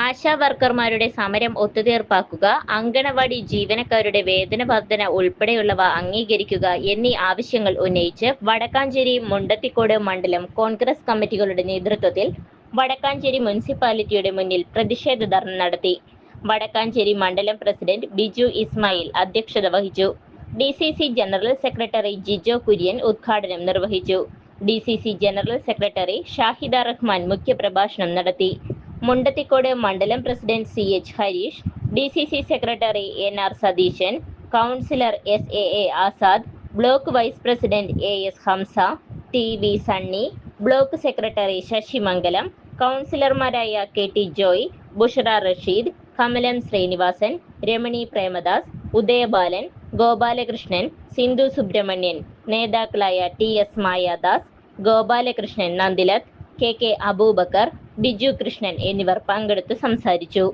ആശാ വർക്കർമാരുടെ സമരം ഒത്തുതീർപ്പാക്കുക അങ്കണവാടി ജീവനക്കാരുടെ വേതന വർധന ഉൾപ്പെടെയുള്ളവ അംഗീകരിക്കുക എന്നീ ആവശ്യങ്ങൾ ഉന്നയിച്ച് വടക്കാഞ്ചേരി മുണ്ടത്തിക്കോട് മണ്ഡലം കോൺഗ്രസ് കമ്മിറ്റികളുടെ നേതൃത്വത്തിൽ വടക്കാഞ്ചേരി മുനിസിപ്പാലിറ്റിയുടെ മുന്നിൽ പ്രതിഷേധ ധർണ നടത്തി. വടക്കാഞ്ചേരി മണ്ഡലം പ്രസിഡന്റ് ബിജു ഇസ്മായിൽ അധ്യക്ഷത വഹിച്ചു. D C C general secretary Jijo Kurian ഉദ്ഘാടനം നിർവഹിച്ചു. D C C general secretary Shahida Rahman മുഖ്യപ്രഭാഷണം നടത്തി. മുണ്ടത്തിക്കോട് മണ്ഡലം president C H Harish D C C secretary N R Satheesan councillor S A A Azad block vice president A S Hamsa T V Sunny block secretary Sasimangalam കൗൺസിലർമാരായ K T Joy Bushara Rasheed Kamalam Sreenivasan Ramani Premadas Udayabalan Gopalakrishnan Sindhu Subramanian നേതാക്കളായ T S Mayadas Gopalakrishnan Nandilath K K Abubakar Biju Krishnan എന്നിവർ പങ്കെടുത്ത് സംസാരിച്ചു